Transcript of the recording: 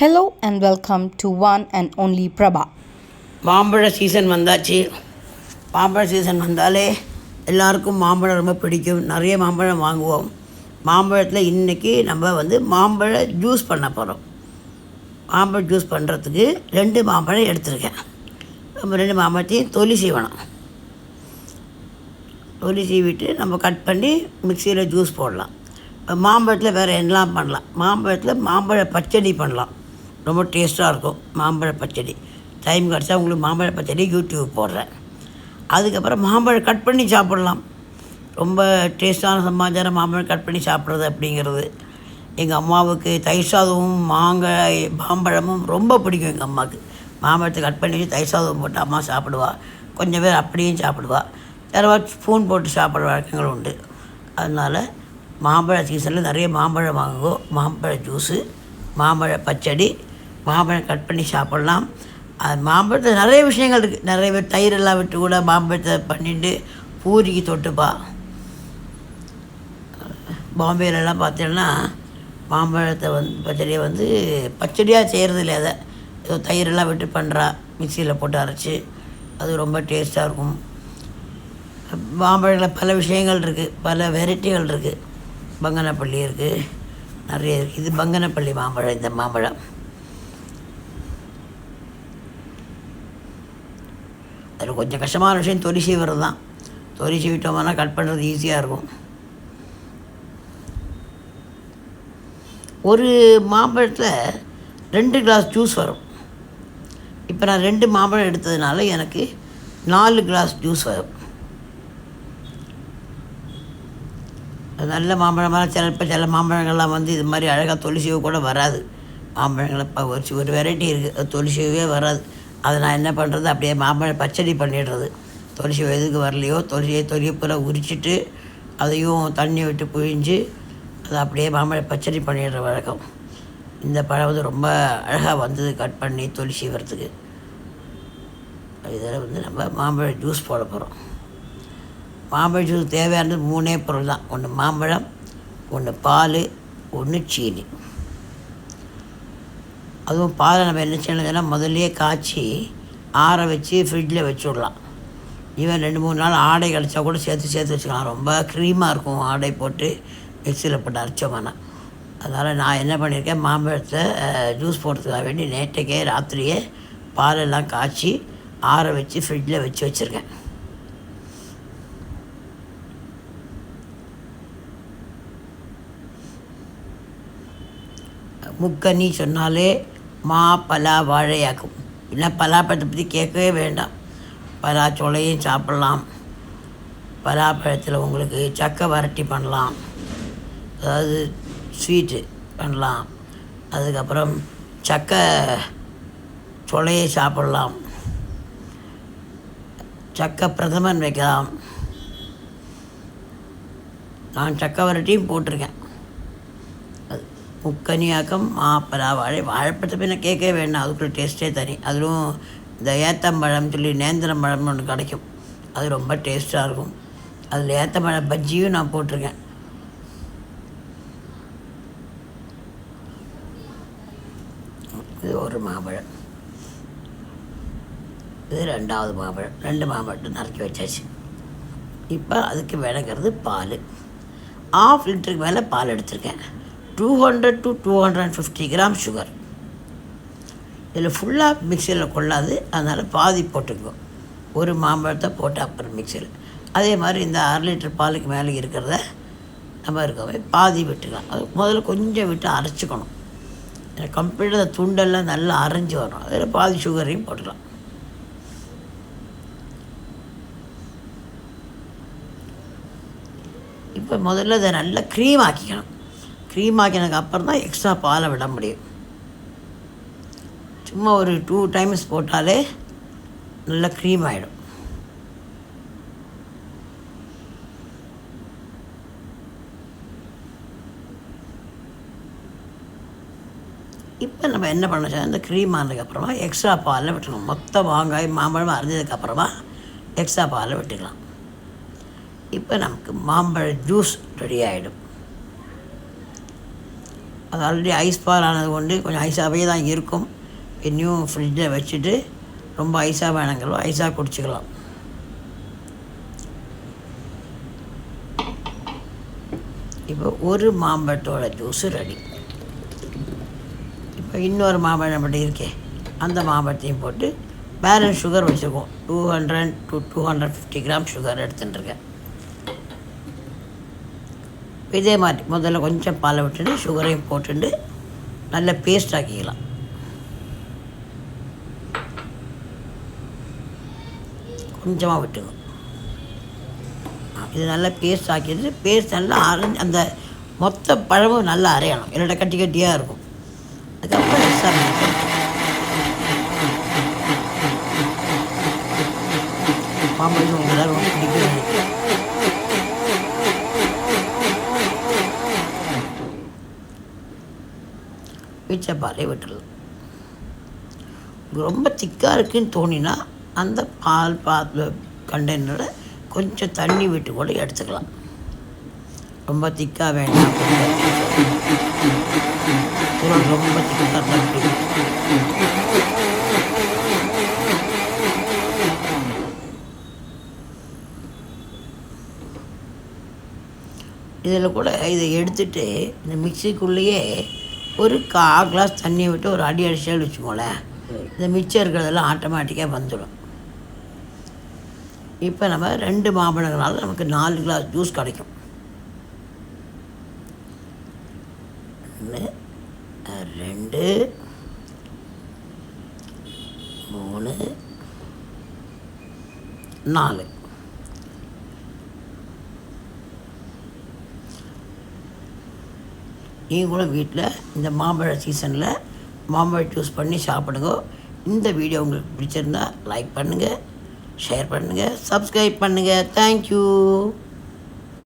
Hello and welcome to one and only Prabha மாம்பழ season வந்தாச்சு. மாம்பழ சீசன் வந்தாலே எல்லாருக்கும் மாம்பழம் ரொம்ப பிடிக்கும். நிறைய மாம்பழம் வாங்குவோம். மாம்பழத்தில் இன்றைக்கி நம்ம வந்து மாம்பழ ஜூஸ் பண்ண போகிறோம் மாம்பழ ஜூஸ் பண்ணுறதுக்கு ரெண்டு மாம்பழம் எடுத்திருக்கேன். நம்ம ரெண்டு மாம்பழத்தையும் தொலி சீவணும். தொலி சீவிட்டு நம்ம கட் பண்ணி மிக்சியில் ஜூஸ் போடலாம். மாம்பழத்தில் வேறு என்னலாம் பண்ணலாம்? மாம்பழத்தில் மாம்பழ பச்சடி பண்ணலாம். ரொம்ப டேஸ்ட்டாக இருக்கும் மாம்பழ பச்சடி. டைம் கிடச்சா உங்களுக்கு மாம்பழ பச்சடி யூடியூப் போடுறேன். அதுக்கப்புறம் மாம்பழம் கட் பண்ணி சாப்பிடலாம். ரொம்ப டேஸ்ட்டான சமாச்சாரம் மாம்பழம் கட் பண்ணி சாப்பிட்றது அப்படிங்கிறது. எங்கள் அம்மாவுக்கு தயிர் சாதமும் மாங்காய் மாம்பழமும் ரொம்ப பிடிக்கும் எங்கள் அம்மாவுக்கு. மாம்பழத்தை கட் பண்ணி வச்சு தயிர் சாதம் போட்டு அம்மா சாப்பிடுவா. கொஞ்சம் பேர் அப்படியும் சாப்பிடுவா. யாராவது ஸ்பூன் போட்டு சாப்பிட்ற வழக்கங்கள் உண்டு. அதனால் மாம்பழ சீசனில் நிறைய மாம்பழம் வாங்குவோம். மாம்பழ ஜூஸு மாம்பழ பச்சடி மாம்பழம் கட் பண்ணி சாப்பிட்லாம். அது மாம்பழத்தில் நிறைய விஷயங்கள் இருக்குது நிறைய பேர் தயிரெல்லாம் விட்டு கூட மாம்பழத்தை பண்ணிட்டு பூரிக்கு தொட்டுப்பா. பாம்பேலெல்லாம் பார்த்தீங்கன்னா மாம்பழத்தை வந்து பச்சடியை வந்து பச்சடியாக செய்கிறது இல்லை அதை. ஏதோ தயிரெல்லாம் விட்டு பண்ணுறா மிக்சியில் போட்டு அரைச்சி. அது ரொம்ப டேஸ்ட்டாக இருக்கும். மாம்பழத்தில் பல விஷயங்கள் இருக்குது பல வெரைட்டிகள் இருக்குது பங்கனப்பள்ளி இருக்குது நிறைய இருக்குது இது பங்கனப்பள்ளி மாம்பழம். இந்த மாம்பழம். அதில் கொஞ்சம் கஷ்டமான விஷயம். தொலி செய்வது தான். தொலி செய்விட்டோம்னா கட் பண்ணுறது ஈஸியாக இருக்கும். ஒரு மாம்பழத்தில் ரெண்டு கிளாஸ் ஜூஸ் வரும். இப்போ நான் ரெண்டு மாம்பழம் எடுத்ததுனால எனக்கு நாலு கிளாஸ் ஜூஸ் வரும். நல்ல மாம்பழமாக சில இப்போ சில மாம்பழங்கள்லாம் வந்து இது மாதிரி அழகாக தொலிசீவு கூட வராது. மாம்பழங்களை இப்போ ஒரு ஒரு வெரைட்டி இருக்குது அது வராது. அதை நான் என்ன பண்ணுறது அப்படியே மாம்பழம் பச்சடி பண்ணிடுறது. துளசி எதுக்கு வரலையோ? தொலிசியை தொலியை பூரா உரிச்சிட்டு அதையும் தண்ணி விட்டு புழிஞ்சு அதை அப்படியே மாம்பழ பச்சடி பண்ணிடுற வழக்கம். இந்த பழம் வந்து ரொம்ப அழகாக வந்தது கட் பண்ணி தொலி சீவறதுக்கு இதில் வந்து நம்ம மாம்பழ ஜூஸ் போட போகிறோம் மாம்பழ ஜூஸ் தேவையானது மூணே பொருள் தான். ஒன்று மாம்பழம் ஒன்று பால் ஒன்று சீனி. அதுவும் பாலை நம்ம என்ன செய்யணும்னா முதல்லையே காய்ச்சி ஆற வச்சு ஃப்ரிட்ஜில் வச்சுடலாம். ஈவன் ரெண்டு மூணு நாள் ஆடை கிடச்சா கூட சேர்த்து சேர்த்து வச்சுக்கலாம். ரொம்ப க்ரீமாக இருக்கும் ஆடை போட்டு மிக்சியில் போட்டு அரைச்சோம்னா அதனால் நான் என்ன பண்ணியிருக்கேன் மாம்பழத்தை ஜூஸ் போடுறதுக்காக வேண்டி நேற்றைக்கே ராத்திரியே பாலெல்லாம் காய்ச்சி ஆற வச்சு ஃப்ரிட்ஜில் வச்சு வச்சுருக்கேன். முக்கனி சொன்னாலே மா பலா வாழையாக்கும். இல்லை பலாப்பழத்தை பற்றி கேட்கவே வேண்டாம். பலாச்சோளையும் சாப்பிட்லாம். பலாப்பழத்தில் உங்களுக்கு சக்கை வரட்டி பண்ணலாம். அதாவது ஸ்வீட்டு பண்ணலாம். அதுக்கப்புறம் சக்கை சொலையை சாப்பிட்லாம். சக்கை பிரதமன் வைக்கலாம். நான் சக்கை வரட்டியும் போட்டிருக்கேன். உக்கனியாக்கம் முக்கனியாக்கம் மாப்பலா வாழை வாழைப்பழத்தை பின்ன கேட்கவே வேண்டாம் அதுக்குள்ள டேஸ்ட்டே தனி அதுவும் இந்த ஏத்தம்பழம் சொல்லி நேந்திரம் பழம்னு ஒன்று கிடைக்கும் அது ரொம்ப டேஸ்ட்டாக இருக்கும். அதில் ஏத்தம்பழம் பஜ்ஜியும் நான் போட்டிருக்கேன் இது ஒரு மாம்பழம் இது ரெண்டாவது மாம்பழம் ரெண்டு மாம்பழத்தை நறுக்கி வச்சாச்சு இப்போ அதுக்கு விளங்குறது பால் ஆஃப் லிட்டருக்கு மேலே பால் எடுத்திருக்கேன் two hundred to two hundred and fifty gram sugar இதில் ஃபுல்லாக மிக்சியில் கொள்ளாது அதனால் பாதி போட்டுக்கோ. ஒரு மாம்பழத்தை போட்டு அப்புறம் மிக்சியில் அதே மாதிரி இந்த அரை லிட்டர் பாலுக்கு மேலே இருக்கிறத நம்ம இருக்கவே பாதி விட்டுக்கலாம் அது முதல்ல கொஞ்சம் விட்டு அரைச்சிக்கணும். கம்ப்ளீட்டாக அந்த துண்டெல்லாம் நல்லா அரைஞ்சி வரும் அதில் பாதி சுகரையும் போட்டுக்கலாம். இப்போ முதல்ல அதை நல்லா க்ரீம் ஆக்கிக்கணும். க்ரீம் ஆக்கினதுக்கு அப்புறம் தான் எக்ஸ்ட்ரா பாலை விட முடியும். சும்மா ஒரு டூ டைம்ஸ் போட்டாலே நல்லா க்ரீம் ஆகிடும் இப்போ நம்ம என்ன பண்ண இந்த க்ரீம் ஆனதுக்கப்புறமா எக்ஸ்ட்ரா பாலில் விட்டுக்கணும் மொத்த மாங்காய் மாம்பழம் அரைஞ்சதுக்கப்புறமா எக்ஸ்ட்ரா பாலில் விட்டுக்கலாம். இப்போ நமக்கு மாம்பழ ஜூஸ் ரெடி ஆகிடும் அது ஆல்ரெடி ஐஸ் பார் ஆனது கொண்டு கொஞ்சம் ஐஸாகவே தான் இருக்கும். இன்னும் ஃப்ரிட்ஜில் வச்சுட்டு ரொம்ப ஐஸாக வேணுங்கிறோம் ஐஸாக குடிச்சிக்கலாம். இப்போ ஒரு மாம்பழத்தோட ஜூஸு ரெடி இப்போ இன்னொரு மாம்பழம் நம்மகிட்ட இருக்கே. அந்த மாம்பழத்தையும் போட்டு பேலன்ஸ் சுகர் வச்சுருக்கோம். Two hundred two two hundred fifty gram sugar எடுத்துட்டுருக்கேன். இதே மாதிரி முதல்ல கொஞ்சம் பாலை விட்டுட்டு சுகரையும் போட்டுட்டு நல்ல பேஸ்ட் ஆக்கிக்கலாம். கொஞ்சமாக விட்டுக்கும் இது நல்லா பேஸ்ட் ஆக்கிட்டு பேஸ்ட் நல்லா அரைஞ்சி அந்த மொத்த பழமும் நல்லா அரையணும். என்னோட கட்டி கட்டியாக இருக்கும். அதுக்கப்புறம் பாம்பு மாம்பழம் உங்களுக்கு எல்லாரும் பிடிக்கும். மிச்ச விட்டுடலாம். ரொம்ப திக்காக இருக்குன்னு தோணினா அந்த பால் பால் கண்டெய்னரை கொஞ்சம் தண்ணி விட்டு கூட எடுத்துக்கலாம். ரொம்ப திக்காக வேண்டாம் கொஞ்சம் ரொம்ப திக்காக இருந்தால் இதில் கூட இதை எடுத்துட்டு இந்த மிக்சிக்குள்ளேயே ஒரு கா கிளாஸ் தண்ணியை விட்டு ஒரு அடி அடிச்சாலும் வச்சுக்கோங்களேன். இந்த மிச்சம் இருக்கிறதெல்லாம் ஆட்டோமேட்டிக்காக வந்துடும். இப்போ நம்ம ரெண்டு மாம்பழங்களால நமக்கு நாலு கிளாஸ் ஜூஸ் கிடைக்கும். ஒன்று ரெண்டு மூணு நாலு. நீங்களும் வீட்டில் இந்த மாம்பழ சீசனில் மாம்பழம் ஜூஸ் பண்ணி சாப்பிடுங்க. இந்த வீடியோ உங்களுக்கு பிடிச்சிருந்தா லைக் பண்ணுங்கள் ஷேர் பண்ணுங்கள் சப்ஸ்கிரைப் பண்ணுங்கள் தேங்க்யூ